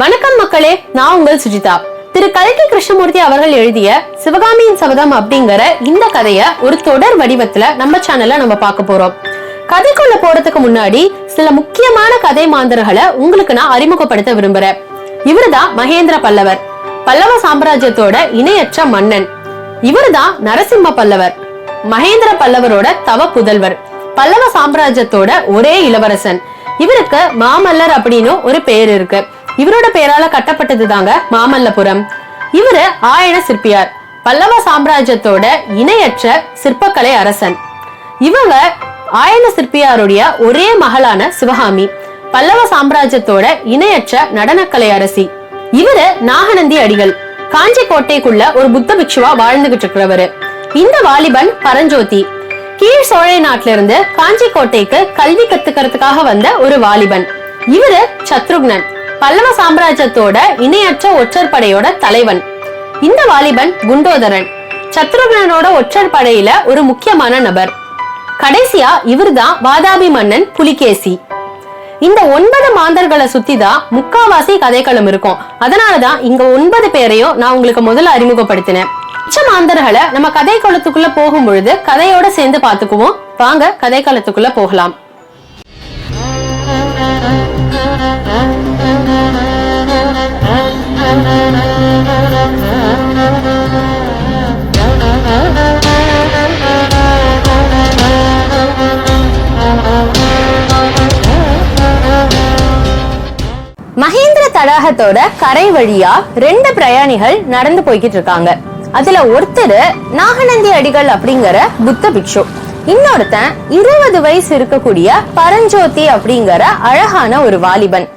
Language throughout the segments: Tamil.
வணக்கம் மக்களே நான் உங்கள் சுஜிதா. திரு. கல்கி கிருஷ்ணமூர்த்தி அவர்கள் எழுதிய சிவகாமியின் சபதம் அப்படிங்கிற இந்த கதைய ஒரு தொடர் வடிவத்துல நம்ம சேனல்ல நம்ம பார்க்க போறோம். கதைக்குள்ள போறதுக்கு முன்னாடி சில முக்கியமான கதை மாந்தர்களை உங்களுக்கு நான் அறிமுகப்படுத்த விரும்புறேன். இவருதான் மகேந்திர பல்லவர் பல்லவ சாம்ராஜ்யத்தோட இணையற்ற மன்னன். இவருதான் நரசிம்ம பல்லவர் மகேந்திர பல்லவரோட தவ புதல்வர் பல்லவ சாம்ராஜ்யத்தோட ஒரே இளவரசன். இவருக்கு மாமல்லர் அப்படின்னு ஒரு பேர் இருக்கு. இவரோட பேரால கட்டப்பட்டது தாங்க மாமல்லபுரம். இவரு ஆயன சிற்பியார் பல்லவ சாம்ராஜ்யத்தோட இணையற்ற சிற்பக்கலை அரசன். இவங்க ஆயன சிற்பியாருடைய ஒரே மகளான சிவகாமி பல்லவ சாம்ராஜ்யத்தோட இணையற்ற நடனக்கலை அரசி. இவரு நாகநந்தி அடிகள் காஞ்சி கோட்டைக்குள்ள ஒரு புத்த பிக்ஷுவா வாழ்ந்துகிட்டு இருக்கிறவரு. இந்த வாலிபன் பரஞ்சோதி கீழ் சோழை நாட்டில இருந்து காஞ்சி கோட்டைக்கு கல்வி கத்துக்கிறதுக்காக வந்த ஒரு வாலிபன். இவரு சத்ருக்னன். பல்லவ சாம்ராஜ்யத்தோட இணையற்ற ஒற்றர் படையோட தலைவன். இந்த வாலிபன் குண்டோதரன். சத்ருகனோட ஒற்றர் படையில ஒரு முக்கியமான நபர். கடைசியா இவர்தான் வாதாபி மன்னன் புலிகேசி. இந்த ஒன்பது மாந்தர்களை சுத்தி தான் முக்காவாசி கதைக்களம் இருக்கும். அதனாலதான் இங்க ஒன்பது பேரையும் நான் உங்களுக்கு முதல்ல அறிமுகப்படுத்தினேன். மிச்ச மாந்தர்களை நம்ம கதை களத்துக்குள்ள போகும் பொழுது கதையோட சேர்ந்து பாத்துக்குவோம் வாங்க கதை களத்துக்குள்ள போகலாம். மகேந்திர தடாகத்தோட கரை வழியா ரெண்டு பிரயாணிகள் நடந்து போய்கிட்டு இருக்காங்க. அதுல ஒருத்தர் நாகநந்தி அடிகள் அப்படிங்கிற புத்த பிக்ஷு. இன்னொருத்தன் இருபது வயசு இருக்கக்கூடிய பரஞ்சோதி அப்படிங்கிற அழகான ஒரு வாலிபன்.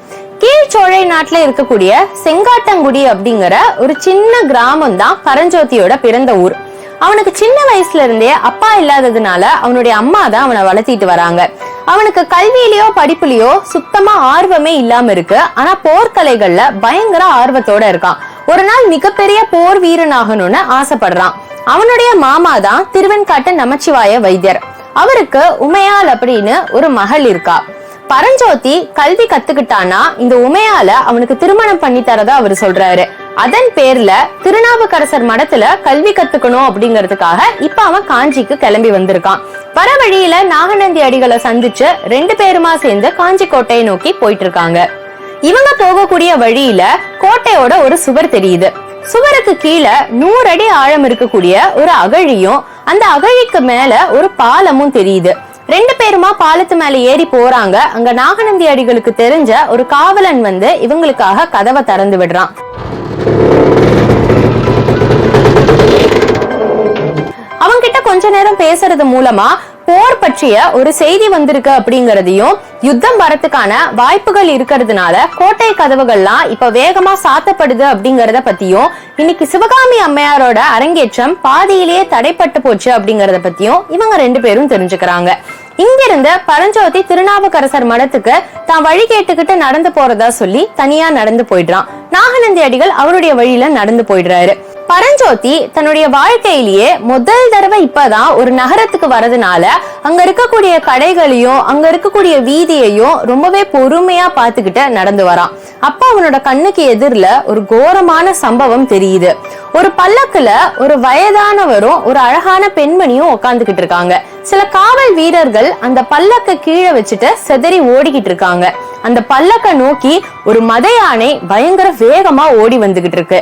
கீழ்ச்சோழை நாட்டுல இருக்கக்கூடிய செங்காட்டங்குடி அப்படிங்கிற ஒரு சின்ன கிராமம் தான் பரஞ்சோதியோட பிறந்த ஊர். அவனுக்கு சின்ன வயசுல இருந்தே அப்பா இல்லாததுனால அவனுடைய அம்மா தான் அவனை வளர்த்திட்டு வராங்க. அவனுக்கு கல்வியிலயோ படிப்புலயோ சுத்தமா ஆர்வமே இல்லாம இருக்கு. ஆனா போர்க்கலைகள்ல பயங்கர ஆர்வத்தோட இருக்கான். ஒரு நாள் மிகப்பெரிய போர் வீரனாகணும்னு ஆசைப்படுறான். அவனுடைய மாமா தான் திருவெண்காட்டு நமச்சிவாய வைத்தியர். அவருக்கு உமையால் அப்படின்னு ஒரு மகள் இருக்கா. பரஞ்சோதி கல்வி கத்துக்கிட்டானா? இந்த உமையால அவனுக்கு திருமணம் பண்ணி தரதா அவர் சொல்றாரு. அதன் பேர்ல திருநாவுக்கரசர் மடத்துல கல்வி கத்துக்கணும் அப்படிங்கறதுக்காக இப்ப அவன் காஞ்சிக்கு கிளம்பி வந்திருக்கான். வர வழியில நாகநந்தி அடிகளை சந்திச்சு ரெண்டு பேருமா சேர்ந்து காஞ்சி கோட்டையை நோக்கி போயிட்டு இருக்காங்க இவங்க போகக்கூடிய வழியில கோட்டையோட ஒரு சுவர் தெரியுது. சுவருக்கு கீழே நூறு அடி ஆழம் இருக்கக்கூடிய ஒரு அகழியும் அந்த அகழிக்கு மேல ஒரு பாலமும் தெரியுது. ரெண்டு பேருமா பாலத்து மேல ஏறி போறாங்க. அங்க நாகநந்தி அடிகளுக்கு தெரிஞ்ச ஒரு காவலன் வந்து இவங்களுக்காக கதவை திறந்து விடுறான். அவங்கிட்ட கொஞ்ச நேரம் பேசுறது மூலமா போர் பற்றிய ஒரு செய்தி வந்திருக்கு அப்படிங்கறதையும் யுத்தம் வரத்துக்கான வாய்ப்புகள் இருக்கிறதுனால கோட்டை கதவுகள்லாம் இப்ப வேகமா சாத்தப்படுது அப்படிங்கறத பத்தியும் இன்னைக்கு சிவகாமி அம்மையாரோட அரங்கேற்றம் பாதியிலேயே தடைப்பட்டு போச்சு அப்படிங்கறத பத்தியும் இவங்க ரெண்டு பேரும் தெரிஞ்சுக்கிறாங்க. இங்கிருந்து பரஞ்சோதி திருநாவுக்கரசர் மடத்துக்கு தான் வழி கேட்டுக்கிட்டு நடந்து போறதா சொல்லி தனியா நடந்து போயிடுறான். நாகநந்தி அடிகள் அவருடைய வழியில நடந்து போயிடுறாரு. பரஞ்சோதி தன்னுடைய வாழ்க்கையிலேயே முதல் தடவை இப்பதான் ஒரு நகரத்துக்கு வரதுனால அங்க இருக்கக்கூடிய கடைகளையும் அங்க இருக்கக்கூடிய வீதியையும் ரொம்பவே பொறுமையா பார்த்துக்கிட்டு நடந்து வரான். அப்ப அவனோட கண்ணுக்கு எதிரில ஒரு கோரமான சம்பவம் தெரியுது. ஒரு பல்லக்குல ஒரு வயதானவரும் ஒரு அழகான பெண்மணியும் உட்காந்துக்கிட்டு இருக்காங்க. சில காவல் வீரர்கள் அந்த பல்லக்க கீழே வச்சுட்டு செதறி ஓடிக்கிட்டு இருக்காங்க. அந்த பல்லக்க நோக்கி ஒரு மத யானை பயங்கர வேகமா ஓடி வந்துகிட்டு இருக்கு.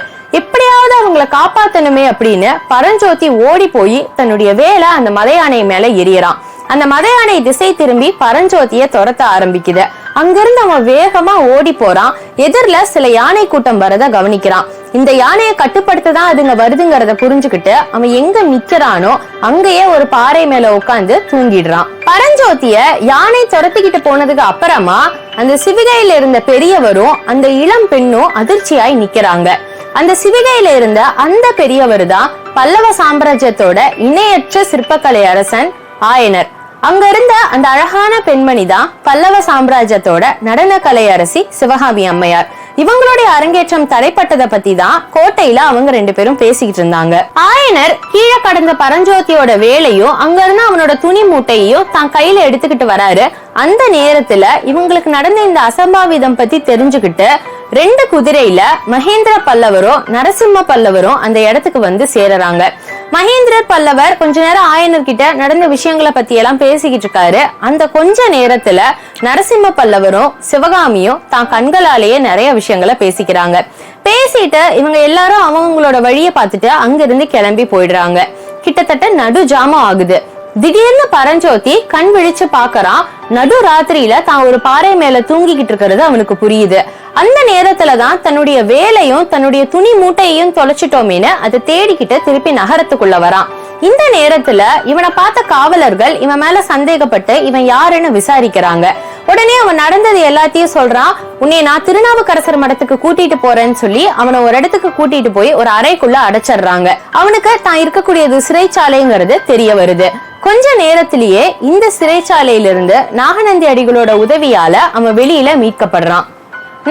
எப்படியாவது அவங்கள காப்பாத்தணுமே அப்படின்னு பரஞ்சோதி ஓடி போய் தன்னுடைய வேலை அந்த மத யானை மேல எரியறான். அந்த மதையானை திசை திரும்பி பரஞ்சோதிய துரத்த ஆரம்பிக்குது. அங்கிருந்து அவன் வேகமா ஓடி போறான். எதிரில சில யானை கூட்டம் வரத கவனிக்கிறான். இந்த யானையை கட்டுப்படுத்த தான் அதுங்க வருதுங்கிறத புரிஞ்சுக்கிட்டு அவன் எங்க நிக்கிறானோ அங்கேயே ஒரு பாறை மேல உட்காந்து தூங்கிடுறான். பரஞ்சோதிய யானை துரத்திக்கிட்டு போனதுக்கு அப்புறமா அந்த சிவிகையில இருந்த பெரியவரும் அந்த இளம் பெண்ணும் அதிர்ச்சியாய் நிக்கிறாங்க. அந்த சிவிகையில இருந்த அந்த பெரியவர் தான் பல்லவ சாம்ராஜ்யத்தோட இணையற்ற சிற்பக்கலை அரசன் ஆயனர். அங்க இருந்த அந்த அழகான பெண்மணி தான் பல்லவ சாம்ராஜ்யத்தோட நடனக்கலை அரசி சிவகாமி அம்மையார். இவங்களுடைய அரங்கேற்றம் தடைப்பட்டதை பத்தி தான் கோட்டையில அவங்க ரெண்டு பேரும் பேசிக்கிட்டு இருந்தாங்க. ஆயனர் கீழே கடந்த பரஞ்சோதியோட வேலையும் அங்க இருந்து அவனோட துணி மூட்டையையும் தான் கையில எடுத்துக்கிட்டு வராரு. அந்த நேரத்துல இவங்களுக்கு நடந்த இந்த அசம்பாவிதம் பத்தி தெரிஞ்சுக்கிட்டு ரெண்டு குதிரையில மகேந்திர பல்லவரும் நரசிம்ம பல்லவரும் அந்த இடத்துக்கு வந்து சேரறாங்க. மகேந்திர பல்லவர் கொஞ்ச நேரம் ஆயனர்கிட்ட நடந்த விஷயங்களை பத்தி எல்லாம் பேசிக்கிட்டு இருக்காரு. அந்த கொஞ்ச நேரத்துல நரசிம்ம பல்லவரும் சிவகாமியும் தான் கண்களாலேயே நிறைய விஷயங்களை பேசிக்கிறாங்க. பேசிட்டு இவங்க எல்லாரும் அவங்களோட வழியை பார்த்துட்டு அங்கிருந்து கிளம்பி போயிடுறாங்க. கிட்டத்தட்ட நடு ஜாமம் ஆகுது. திடீர்னு பரஞ்சோதி கண் விழிச்சு பாக்குறான் நடு ராத்திரியில தான் ஒரு பாறை மேல தூங்கிக்கிட்டு இருக்கிறது அவனுக்கு புரியுது. அந்த நேரத்துல தான் தன்னுடைய வேலையும் தன்னுடைய துணி மூட்டையையும் தொலைச்சிட்டோமேனு அதை தேடிக்கிட்டு திருப்பி நகரத்துக்குள்ள வரான். இந்த நேரத்துல இவனை பார்த்த காவலர்கள் இவன் மேல சந்தேகப்பட்டு இவன் யாருன்னு விசாரிக்கிறாங்க. உடனே அவன் நடந்தது எல்லாத்தையும் சொல்றான். உன்னை நான் திருநாவுக்கரசர் மடத்துக்கு கூட்டிட்டு போறேன்னு சொல்லி அவனை ஒரு இடத்துக்கு கூட்டிட்டு போய் ஒரு அறைக்குள்ள அடைச்சிடுறாங்க. அவனுக்கு தான் இருக்கக்கூடியது சிறைச்சாலைங்கிறது தெரிய வருது. கொஞ்ச நேரத்திலேயே இந்த சிறைச்சாலையிலிருந்து நாகநந்தி அடிகளோட உதவியால அவன் வெளியில மீட்கப்படுறான்.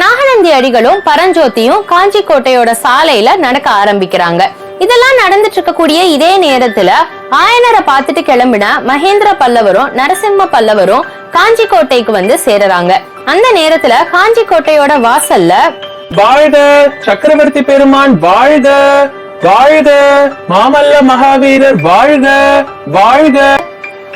நாகநந்தி அடிகளும் பரஞ்சோத்தியும் காஞ்சி கோட்டையோட சாலையில நடக்க ஆரம்பிக்கிறாங்க. இதெல்லாம் நடந்துட்டு இருக்கக்கூடிய இதே நேரத்துல ஆயனரை பார்த்துட்டு கிளம்பின மகேந்திர பல்லவரும் நரசிம்ம பல்லவரும் காஞ்சி கோட்டைக்கு வந்து சேருறாங்க. அந்த நேரத்துல காஞ்சி கோட்டையோட வாசல்ல வாழ்க சக்கரவர்த்தி பெருமான் வாழ்க வாழ்க மாமல்ல மகாவீரர் வாழ்க வாழ்க.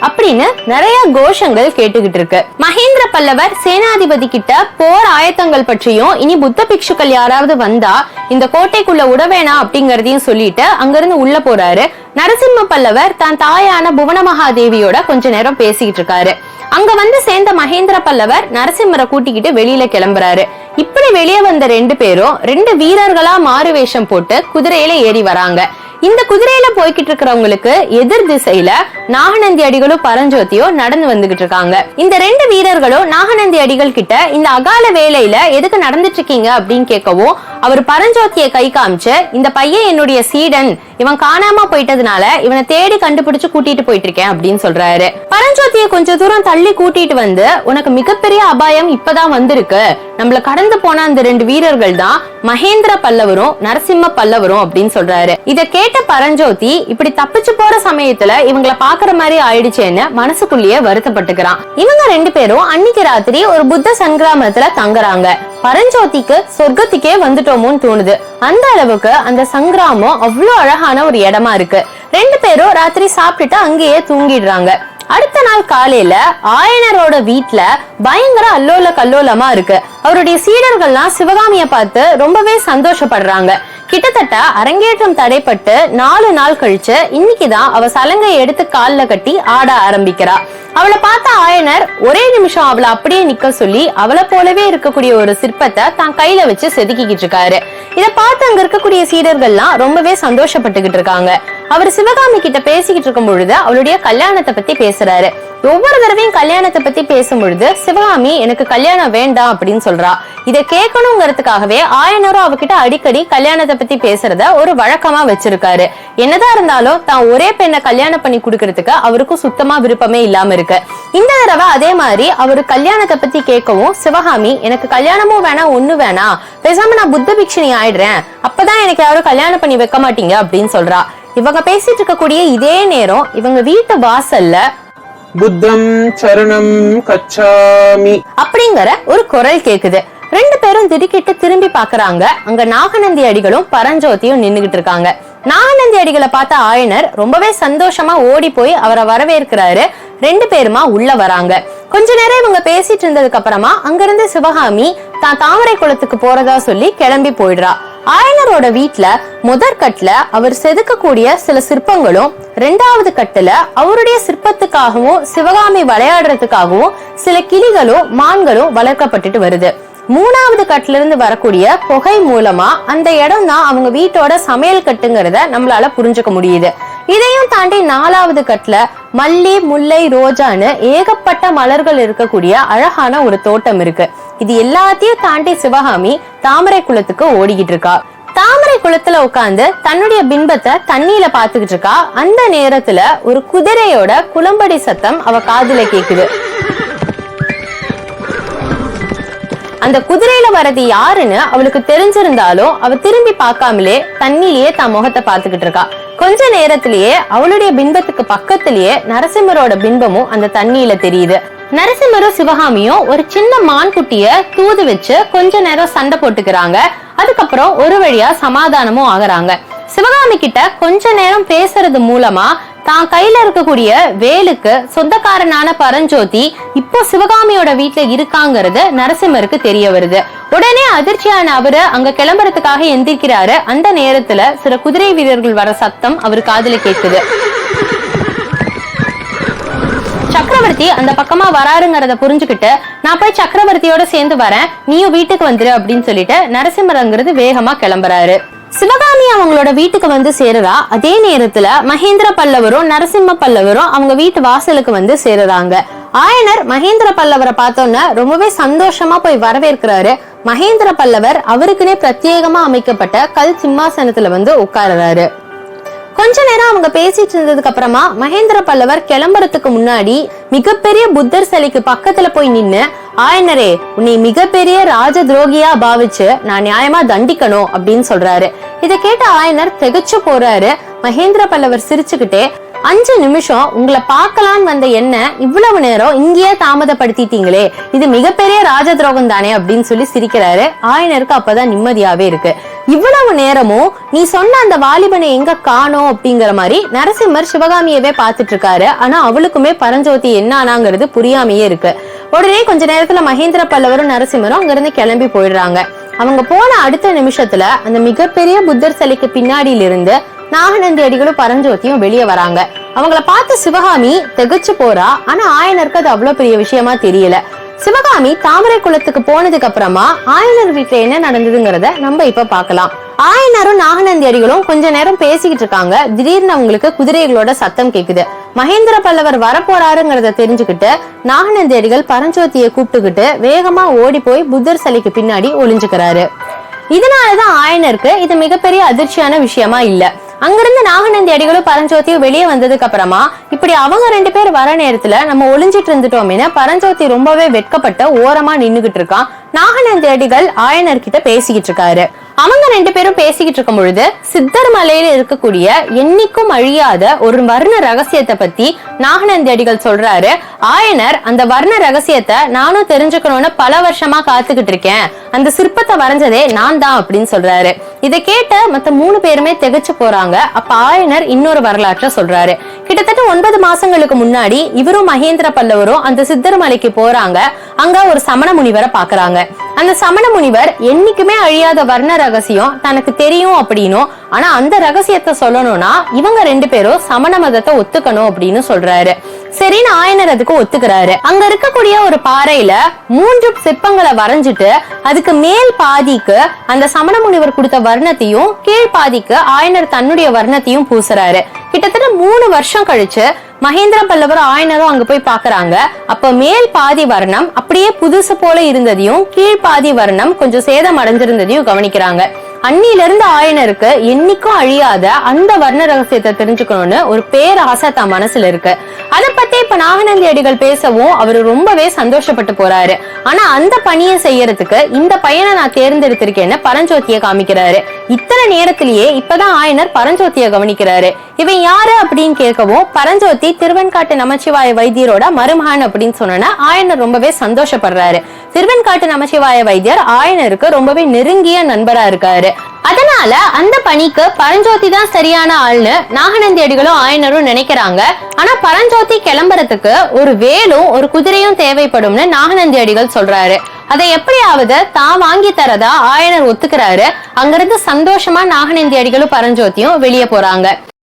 அப்படின்னு நிறைய கோஷங்கள் கேட்டுக்கிட்டு இருக்கு. மகேந்திர பல்லவர் சேனாதிபதி கிட்ட போர் ஆயத்தங்கள் பற்றியும் இனி புத்த பிக்ஷுக்கள் யாராவது வந்தா இந்த கோட்டைக்குள்ள உடவேணா அப்படிங்கறதையும் சொல்லிட்டு அங்கிருந்து உள்ள போறாரு. நரசிம்ம பல்லவர் தான் தாயான புவன மகாதேவியோட கொஞ்ச நேரம் பேசிக்கிட்டு இருக்காரு. அங்க வந்து சேர்ந்த மகேந்திர பல்லவர் நரசிம்மரை கூட்டிக்கிட்டு வெளியில கிளம்புறாரு. இப்படி வெளியே வந்த ரெண்டு பேரும் ரெண்டு வீரர்களா மாறு வேஷம் போட்டு குதிரையில ஏறி வராங்க. இந்த குதிரையில போய்கிட்டு இருக்கிறவங்களுக்கு எதிர் திசையில நாகநந்தி அடிகளும் பரஞ்சோதியும் நடந்து வந்துகிட்டு இருக்காங்க. இந்த ரெண்டு வீரர்களும் நாகநந்தி அடிகள் கிட்ட இந்த அகால வேலையில எதுக்கு நடந்துட்டு இருக்கீங்க அப்படின்னு கேட்கவும் அவர் பரஞ்சோதியை கை காமிச்சு இந்த பையன் என்னுடைய சீடன் இவன் காணாம போயிட்டதுனால இவனை தேடி கண்டுபிடிச்சு கூட்டிட்டு போயிட்டு இருக்கேன் அப்படின்னு சொல்றாரு. பரஞ்சோதியை கொஞ்ச தூரம் தள்ளி கூட்டிட்டு வந்து உனக்கு மிகப்பெரிய அபாயம் இப்பதான் வந்திருக்கு. நம்மள கடந்து போன அந்த ரெண்டு வீரர்கள் தான் மகேந்திர பல்லவரும் நரசிம்ம பல்லவரும் அப்படின்னு சொல்றாரு. இத கேட்ட பரஞ்சோதி இப்படி தப்பிச்சு போற சமயத்துல இவங்களை பாக்குற மாதிரி ஆயிடுச்சேன்னு மனசுக்குள்ளேயே வருத்தப்பட்டுக்கிறான். இவங்க ரெண்டு பேரும் அன்னைக்கு ராத்திரி ஒரு புத்த சங்கிராமத்துல தங்குறாங்க. பரஞ்சோதிக்கு சொர்க்கத்துக்கே வந்துட்டோமோன்னு தோணுது. அந்த அளவுக்கு அந்த சங்கிராமம் அவ்வளோ அழகான ஒரு இடமா இருக்கு. ரெண்டு பேரும் ராத்திரி சாப்பிட்டுட்டு அங்கேயே தூங்கிடுறாங்க. அடுத்த நாள் காலையில ஆயனரோட வீட்ல பயங்கர அல்லோல கல்லோலமா இருக்கு. அவருடைய சீடர்கள்லாம் சிவகாமிய பார்த்து ரொம்பவே சந்தோஷப்படுறாங்க. கிட்டத்தட்ட அரங்கேற்றம் தடைப்பட்டு நாலு நாள் கழிச்சு இன்னைக்குதான் அவ சலங்கை எடுத்து கால்ல கட்டி ஆட ஆரம்பிக்கிறா. அவளை பார்த்த ஆயனர் ஒரே நிமிஷம் அவளை அப்படியே நிக்க சொல்லி அவளை போலவே இருக்கக்கூடிய ஒரு சிற்பத்தை தான் கையில வச்சு செதுக்கிக்கிட்டு இருக்காரு. இத பார்த்து அங்க இருக்கக்கூடிய சீடர்கள்லாம் ரொம்பவே சந்தோஷப்பட்டுகிட்டு இருக்காங்க. அவர் சிவகாமி கிட்ட பேசிக்கிட்டு இருக்கும் பொழுது அவளுடைய கல்யாணத்தை பத்தி பேசுறாரு. ஒவ்வொரு தடவையும் கல்யாணத்தை பத்தி பேசும் பொழுது சிவகாமி எனக்கு கல்யாணம் வேண்டாம் அப்படின்னு சொல்றா. இதை கேட்கணுங்கிறதுக்காகவே ஆயனரும் அவகிட்ட அடிக்கடி கல்யாணத்தை பத்தி பேசுறத ஒரு வழக்கமா வச்சிருக்காரு. என்னதான் இருந்தாலும் தான் ஒரே பெண்ணை கல்யாணம் பண்ணி கொடுக்கறதுக்கு அவருக்கும் சுத்தமா விருப்பமே இல்லாம இருக்கு. இந்த தடவை அதே மாதிரி அவரு கல்யாணத்தை பத்தி கேட்கவும் சிவகாமி எனக்கு கல்யாணமும் வேணாம் ஒண்ணு வேணாம். பேசாம நான் புத்த பிக்ஷனி ஆயிடுறேன். அப்பதான் எனக்கு யாரும் கல்யாணம் பண்ணி வைக்க மாட்டீங்க அப்படின்னு சொல்றா. இவங்க பேசிட்டு இருக்கக்கூடிய இதே நேரம் இவங்க வீட்டு வாசல்ல புத்தம் சரணம் கச்சாமி. அப்படிங்கிற ஒரு குரல் கேக்குது. ரெண்டு பேரும் திடுக்கிட்டு திரும்பி பாக்குறாங்க. அங்க நாகநந்தி அடிகளும் பரஞ்சோதியும் நின்னுகிட்டு இருக்காங்க. நாகநந்தி அடிகளை பார்த்த ஆயனர் ரொம்பவே சந்தோஷமா ஓடி போய் அவரை வரவேற்கிறாரு. ரெண்டு பேருமா உள்ள வராங்க. கொஞ்ச நேரம் இவங்க பேசிட்டு இருந்ததுக்கு அப்புறமா அங்கிருந்து சிவகாமி தான் தாமரை குளத்துக்கு போறதா சொல்லி கிளம்பி போயிடுறா. ஆயனரோட வீட்ல முதற் கட்டுல அவர் செதுக்கக்கூடிய சில சிற்பங்களும் ரெண்டாவது கட்டுல அவருடைய சிற்பத்துக்காகவும் சிவகாமி விளையாடுறதுக்காகவும் சில கிளிகளும் மான்களும் வளர்க்கப்பட்டுட்டு வருது. மூணாவது கட்டுல இருந்து வரக்கூடிய புகை மூலமா அந்த இடம் தான் அவங்க வீட்டோட சமையல் கட்டுங்கிறத நம்மளால புரிஞ்சுக்க முடியுது. இதையும் தாண்டி நாலாவது கட்டுல மல்லி முல்லை ரோஜான்னு ஏகப்பட்ட மலர்கள் இருக்கக்கூடிய அழகான ஒரு தோட்டம் இருக்கு. இது எல்லாத்தையும் தாண்டி சிவகாமி தாமரை குளத்துக்கு ஓடிக்கிட்டு இருக்கா. தாமரை குளத்துல உட்காந்து தன்னுடைய பின்பத்தை தண்ணியில பாத்துக்கிட்டு இருக்கா. அந்த நேரத்துல ஒரு குதிரையோட குளம்படி சத்தம் அவ காதுல கேக்குது. அந்த குதிரையில வர்றது யாருன்னு அவளுக்கு தெரிஞ்சிருந்தாலும் அவ திரும்பி பார்க்காமலே தண்ணிலேயே தன் முகத்தை பாத்துக்கிட்டு இருக்கா. கொஞ்ச நேரத்திலேயே அவளுடைய பின்பத்துக்கு பக்கத்திலேயே நரசிம்மரோட பிம்பமும் அந்த தண்ணியில தெரியுது. நரசிம்மரும் சிவகாமியும் ஒரு சின்ன மான் குட்டிய தூது வச்சு கொஞ்ச நேரம் சண்டை போட்டுக்கிறாங்க. அதுக்கப்புறம் ஒரு வழியா சமாதானமும் ஆகுறாங்க. சிவகாமி கிட்ட கொஞ்ச நேரம் பேசுறது மூலமா தான் கையில இருக்கக்கூடிய வேலுக்கு சொந்தக்காரனான பரஞ்சோதி இப்போ சிவகாமியோட வீட்டுல இருக்காங்கிறது நரசிம்மருக்கு தெரிய வருது. உடனே அதிர்ச்சியான அவரு அங்க கிளம்புறதுக்காக எந்திரிக்கிறாரு. அந்த நேரத்துல சில குதிரை வீரர்கள் வர சத்தம் அவர் காதுல கேட்குது சக்கரவர்த்தி அந்த பக்கமா வராருங்கிறத புரிஞ்சுக்கிட்டு நான் போய் சக்கரவர்த்தியோட சேர்ந்து வரேன். நீயும் வீட்டுக்கு வந்துரு அப்படின்னு சொல்லிட்டு நரசிம்மரங்கிறது வேகமா கிளம்புறாரு. சிவகாமி அவங்களோட வீட்டுக்கு வந்து சேருறா. அதே நேரத்துல மகேந்திர பல்லவரும் நரசிம்ம பல்லவரும் அவங்க வீட்டு வாசலுக்கு வந்து சேருறாங்க. ஆயனர் மகேந்திர பல்லவரை பார்த்தோன்னே ரொம்பவே சந்தோஷமா போய் வரவேற்கிறாரு. மகேந்திர பல்லவர் அவருக்குனே பிரத்யேகமா அமைக்கப்பட்ட கல் சிம்மாசனத்துல வந்து உட்காருறாரு. கொஞ்ச நேரம் அவங்க பேசிட்டு இருந்ததுக்கு அப்புறமா மகேந்திர பல்லவர் கிளம்புறதுக்கு முன்னாடி மிகப்பெரிய புத்தர் சிலைக்கு பக்கத்துல போய் நின்னு ஆயனரே உன்னை மிகப்பெரிய ராஜ துரோகியா பாவிச்சு நான் நியாயமா தண்டிக்கணும் அப்படின்னு சொல்றாரு. இதை கேட்ட ஆயனர் திகச்சு போறாரு. மகேந்திர பல்லவர் சிரிச்சுக்கிட்டே அஞ்சு நிமிஷம் உங்களை பார்க்கலான்னு வந்த என்ன இவ்வளவு நேரம் இங்கேயே தாமதப்படுத்திட்டீங்களே. இது மிகப்பெரிய ராஜ துரோகம் தானே அப்படின்னு சொல்லி சிரிக்கிறாரு. ஆயனருக்கு அப்பதான் நிம்மதியாவே இருக்கு. இவ்வளவு நேரமும் நீ சொன்ன அந்த வாலிபனை எங்க காணோம் அப்படிங்கிற மாதிரி நரசிம்மர் சிவகாமியவே பார்த்துட்டு இருக்காரு ஆனா அவளுக்குமே பரஞ்சோதி என்ன ஆனாங்கிறது புரியாமையே இருக்கு. உடனே கொஞ்ச நேரத்துல மகேந்திர பல்லவரும் நரசிம்மரும் அங்கிருந்து கிளம்பி போயிடுறாங்க. அவங்க போன அடுத்த நிமிஷத்துல அந்த மிகப்பெரிய புத்தர் சிலைக்கு பின்னாடியில இருந்து நாகநந்தி அடிகளும் பரஞ்சோத்தியும் வெளியே வராங்க. அவங்கள பார்த்து சிவகாமி திகச்சு போறா. ஆனா ஆயனருக்கு அது அவ்வளவு பெரிய விஷயமா தெரியல. சிவகாமி தாமரை குளத்துக்கு போனதுக்கு அப்புறமா ஆயனர் வீட்டுல என்ன நடந்ததுங்கிறத நம்ம இப்ப பாக்கலாம் ஆயனரும் நாகநந்தி அடிகளும் கொஞ்ச நேரம் பேசிக்கிட்டு இருக்காங்க. திடீர்னு அவங்களுக்கு குதிரைகளோட சத்தம் கேக்குது. மகேந்திர பல்லவர் வரப்போறாருங்கிறத தெரிஞ்சுக்கிட்டு நாகநந்தி அடிகள் பரஞ்சோதியை கூப்பிட்டுக்கிட்டு வேகமா ஓடி போய் புத்தர் சிலைக்கு பின்னாடி ஒளிஞ்சுக்கிறாரு. இதனாலதான் ஆயனருக்கு இது மிகப்பெரிய அதிர்ச்சியான விஷயமா இல்ல. அங்கிருந்து நாகநந்தி அடிகளும் பரஞ்சோத்தியும் வெளியே வந்ததுக்கு அப்புறமா இப்படி அவங்க ரெண்டு பேர் வர நேரத்துல நம்ம ஒளிஞ்சிட்டு இருந்துட்டோம்னு பரஞ்சோதி ரொம்பவே வெட்கப்பட்ட ஓரமா நின்னுகிட்டு இருக்கான். நாகநந்தி அடிகள் ஆயனர் கிட்ட பேசிக்கிட்டு இருக்காரு. அவங்க ரெண்டு பேரும் பேசிக்கிட்டு இருக்கும் பொழுது சித்தர் மலையில இருக்கக்கூடிய என்னைக்கும் அழியாத ஒரு வர்ண ரகசியத்தை பத்தி நாகநந்தி அடிகள் சொல்றாரு. ஆயனர் அந்த வர்ண ரகசியத்தை நானும் தெரிஞ்சுக்கணும்னு பல வருஷமா காத்துக்கிட்டு இருக்கேன். அந்த சிற்பத்தை வரைஞ்சதே நான் தான் அப்படின்னு சொல்றாரு. இதை கேட்ட மத்த மூணு பேருமே திகச்சு போறாங்க. அப்ப ஆயனர் இன்னொரு வரலாற்ற சொல்றாரு. கிட்டத்தட்ட ஒன்பது மாசங்களுக்கு முன்னாடி இவரும் மகேந்திர பல்லவரும் அந்த சித்தர் மலைக்கு போறாங்க. அங்க ஒரு சமண முனிவரை பாக்குறாங்க. அந்த சமண முனிவர் என்னைக்குமே அழியாத வர்ண ரகசியம் தனக்கு தெரியும் அப்படின்னும் ஆனா அந்த ரகசியத்தை சொல்லணும்னா இவங்க ரெண்டு பேரும் சமண மதத்தை ஒத்துக்கணும் அப்படின்னு சொல்றாரு. சரின்னு ஆயனர் அதுக்கு ஒத்துக்கிறாரு. அங்க இருக்கக்கூடிய ஒரு பாறையில மூன்று சிற்பங்களை வரைஞ்சிட்டு அதுக்கு மேல் பாதிக்கு அந்த சமண முனிவர் கொடுத்த வர்ணத்தையும் கீழ் பாதிக்கு ஆயனர் தன்னுடைய வர்ணத்தையும் பூசுறாரு. கிட்டத்தட்ட மூணு வருஷம் கழிச்சு மகேந்திர பல்லவர் ஆயனரும் அங்க போய் பாக்குறாங்க. அப்ப மேல் பாதி வர்ணம் அப்படியே புதுசு போல இருந்ததையும் கீழ் பாதி வர்ணம் கொஞ்சம் சேதம் அடைஞ்சிருந்ததையும் கவனிக்கிறாங்க. அன்னில இருந்து ஆயனருக்கு என்னைக்கும் அழியாத அந்த வர்ண ரகசியத்தை தெரிஞ்சுக்கணும்னு ஒரு பேராசை தான் மனசுல இருக்கு. அதை இப்ப நாகநந்தி அடிகள் பேசவும் அவரு ரொம்பவே சந்தோஷப்பட்டு போறாரு. ஆனா அந்த பணியை செய்யறதுக்கு இந்த பையனை நான் தேர்ந்தெடுத்திருக்கேன்னு பரஞ்சோதியை காமிக்கிறாரு. இத்தனை நேரத்திலேயே இப்பதான் ஆயனர் பரஞ்சோதிய கவனிக்கிறாரு. இவன் யாரு அப்படின்னு கேட்கவும் பரஞ்சோதி திருவெண்காட்டு நமச்சிவாய வைத்தியரோட மருமகன் அப்படின்னு சொன்னா ஆயனர் ரொம்பவே சந்தோஷப்படுறாரு. திருவெண்காட்டு நமச்சிவாய வைத்தியர் ஆயனருக்கு ரொம்பவே நெருங்கிய நண்பரா இருக்காரு. அதனால அந்த பணிக்கு பரஞ்சோதி தான் சரியான ஆள்னு நாகநந்தி அடிகளும் ஆயனரும் நினைக்கிறாங்க. ஆனா பரஞ்சோதி கிளம்புறதுக்கு ஒரு வேலும் ஒரு குதிரையும் தேவைப்படும்னு நாகநந்தி அடிகள் சொல்றாரு. அதை எப்படியாவது தான் வாங்கி தரதா ஆயனர் ஒத்துக்கிறாரு. அங்கிருந்து சந்தோஷமா நாகநந்தி அடிகளும் பரஞ்சோதியும் வெளியே போறாங்க.